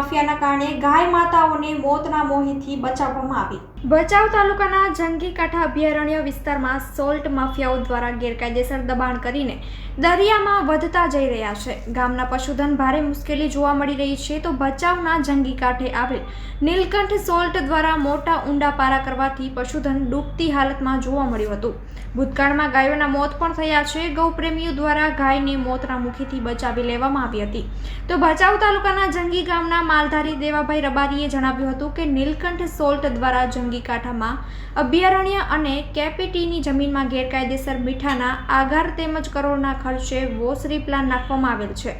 માફિયાના કારણે ગાય માતાઓને મોતના મોહીથી બચાવવામાં આવી. ભચાઉ તાલુકાના જંગી કાંઠા અભયારણ્ય વિસ્તારમાં સોલ્ટ માફિયાઓ દ્વારા ગેરકાયદેસર દબાણ કરીને દરિયામાં વધતા જઈ રહ્યા છે. ગામના પશુધન ભારે મુશ્કેલી જોવા મળી રહી છે તો ભચાઉના જંગી કાંઠે આવેલ નીલકંઠ સોલ્ટ દ્વારા મોટા ઊંડા પારા કરવાથી પશુધન ડૂબતી હાલતમાં જોવા મળ્યું હતું. ભૂતકાળમાં ગાયોના મોત પણ થયા છે. ગૌપ્રેમીઓ દ્વારા ગાયને મોતના મુખીથી બચાવી લેવામાં આવી હતી. તો ભચાઉ તાલુકાના જંગી ગામના માલધારી દેવાભાઈ રબારીએ જણાવ્યું હતું કે નીલકંઠ સોલ્ટ દ્વારા જંગી કાંઠામાં અભયારણ્ય અને કેપીટીની જમીનમાં ગેરકાયદેસર મીઠાના આગાર તેમજ કરોડના ખર્ચે વોસરી પ્લાન નાખવામાં આવેલ છે.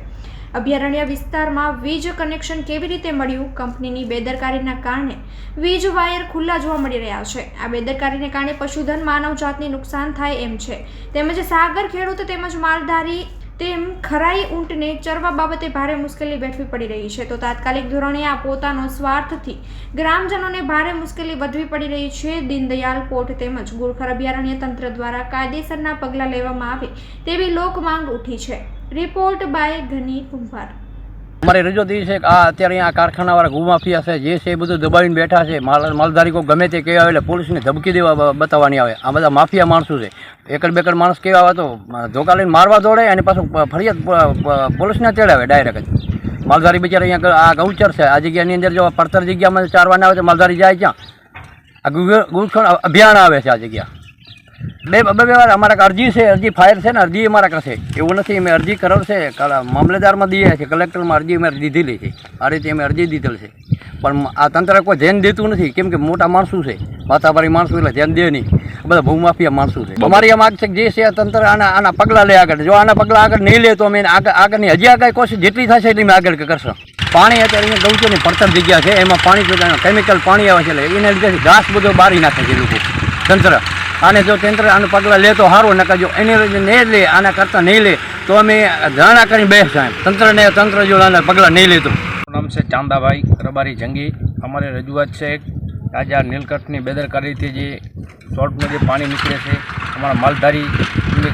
અભયારણ્ય વિસ્તારમાં વીજ કનેક્શન કેવી રીતે મળ્યું? કંપનીની બેદરકારીના કારણે વીજ વાયર ખુલ્લા જોવા મળી રહ્યા છે. આ બેદરકારીને કારણે પશુધન માનવજાતને નુકસાન થાય એમ છે. તેમજ સાગર ખેડૂત તેમજ માલધારી તેમ ખરાઈ ઊંટને ચરવા બાબતે ભારે મુશ્કેલી વેઠવી પડી રહી છે. તો તાત્કાલિક ધોરણે આ પોતાનો સ્વાર્થથી ગ્રામજનોને ભારે મુશ્કેલી વધવી પડી રહી છે. દીનદયાલ પોર્ટ તેમજ ગુરખર અભયારણ્ય તંત્ર દ્વારા કાયદેસરના પગલાં લેવામાં આવે તેવી લોક માંગ ઉઠી છે. રિપોર્ટ બાય ઘની કુંભાર. અમારી રજૂઆત એ છે કે આ અત્યારે અહીંયા કારખાનાવાળા ગુમાફિયા છે, જે છે એ બધું દબાવીને બેઠા છે. માલ, માલધારી કોઈ ગમે તે કહેવા એટલે પોલીસને ધમકી દેવા બતાવવાની આવે. આ બધા માફિયા માણસો છે. એકડ બેકડ માણસ કેવા આવે તો ધોકા લઈને મારવા દોડે અને પાછું ફરિયાદ પોલીસને તેડાવે ડાયરેક્ટ માલધારી બિચારા અહીંયા આ ગૌચર છે. આ જગ્યાની અંદર જો પડતર જગ્યામાં ચારવાના આવે તો માલધારી જાય ક્યાં? આ ગુ ગુરખણ અભિયાન આવે છે આ જગ્યા. બે બે વાર અમારા અરજી છે, અરજી ફાયર છે ને અરજી અમારા પાસે એવું નથી, અમે અરજી કરેલ છે મામલેદારમાં દઈએ છે કલેક્ટરમાં અરજી અમે દીધેલી છે. આ રીતે અમે અરજી દીધેલ છે. પણ આ તંત્ર કોઈ ધ્યાન દેતું નથી, કેમ કે મોટા માણસો છે. માથાભારી માણસો એટલે ધ્યાન દે નહીં. બધા ભૂમાફિયા માણસો છે. અમારી આ માગ છે જે છે આ તંત્ર આના આના પગલાં લે આગળ. જો આના પગલાં આગળ નહીં લે તો અમે આગળ આગળની હજી આગળ કોશિશ જેટલી થશે એટલી અમે આગળ કરશું. પાણી અત્યારે અહીંયા ગૌચરની પડતર જગ્યા છે. એમાં પાણી કેમિકલ પાણી આવે છે એટલે એને લીધે ઘાસ બધો બારી નાખે છે લોકો. તંત્ર. આને જો તંત્ર આનું પગલાં લે તો સારું નકર જો એની નહીં લે, આના કરતાં નહીં લે, તો અમે ધારણા કરીને બેસ સાહેબ. તંત્રને તંત્ર જો આના પગલાં નહીં લેતું નામ છે ચાંદાભાઈ રબારી જંગી. અમારી રજૂઆત છે રાજા આ નીલકંઠની બેદરકારીથી જે શોર્ટમાં જે પાણી નીકળે છે, અમારા માલધારી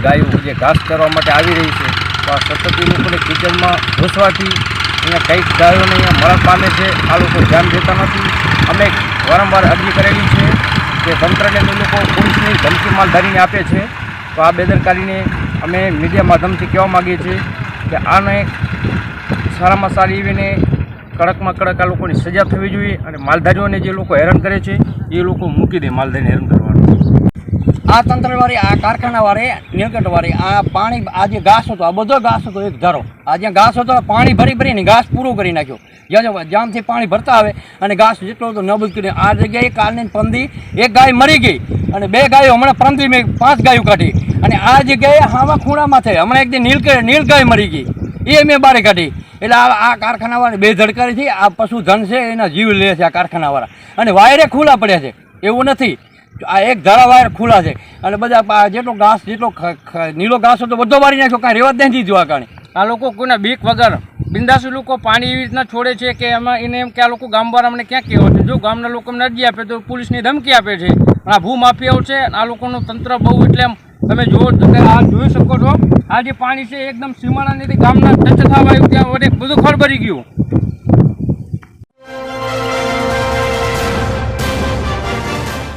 ગાયો જે ઘાસ કરવા માટે આવી રહી છે, તો આ સતત લોકોને કિચનમાં ઘૂસવાથી અહીંયા કંઈક ગાયોને અહીંયા મરણ પામે છે, આ લોકો ધ્યાન દેતા નથી. અમે વારંવાર અરજી કરેલી છે કે તંત્રને એ લોકો પોલીસની ધમકી માલધારીને આપે છે. તો આ બેદરકારીને અમે મીડિયા માધ્યમથી કહેવા માગીએ છીએ કે આને સારામાં સારી એવીને કડકમાં કડક આ લોકોની સજા થવી જોઈએ અને માલધારીઓને જે લોકો હેરાન કરે છે, એ લોકો મૂકી દે માલધારીને હેરાન કરવાનું. આ તંત્રવાળી, આ કારખાનાવાળી, નીલકંઠવાળી, આ પાણી, આ જે ઘાસ હતો, આ બધો ઘાસ હતો એક ધારો. આ જ્યાં ઘાસ હતો, પાણી ભરી ભરીને ઘાસ પૂરું કરી નાખ્યો. જ્યાં જામથી પાણી ભરતા આવે અને ઘાસ જેટલો હતો નબૂદ કરીને આ જગ્યાએ કાલની પંદી, એક ગાય મરી ગઈ અને બે ગાયો હમણાં પંદી મેં પાંચ ગાયો કાઢી. અને આ જગ્યાએ હાવા ખૂણામાં થઈ હમણાં એક નીલ નીલ ગાય મરી ગઈ. એ મેં બારે કાઢી. એટલે આ આ કારખાનાવાળા બે ધડકારીથી આ પશુધન છે, એના જીવ લે છે આ કારખાનાવાળા. અને વાયરે ખુલ્લા પડ્યા છે. એવું નથી. આ એક ધારા વાયર ખુલ્લા છે. અને બધા જેટલો ઘાસ, જેટલો નીલો ઘાસ હતો બધો મારી નાખ્યો કાંઈ રેવા જ નથી જોવા કારણે. આ લોકો કોઈના બીક વગર? બિંદાસુ લોકો પાણી એવી રીતના છોડે છે કે એમાં એને એમ કે આ લોકો ગામવાળા અમને ક્યાં કહેવા છે? જો ગામના લોકો અમને અરજી આપે તો પોલીસની ધમકી આપે છે. આ ભૂમાફિયાઓ છે, આ લોકોનું તંત્ર બહુ એટલે એમ તમે જુઓ આ જોઈ શકો છો. આ જે પાણી છે એકદમ સીમાડાની ગામના ટચ થવા આવ્યું, ત્યાં બધું ખળ ભરી ગયું.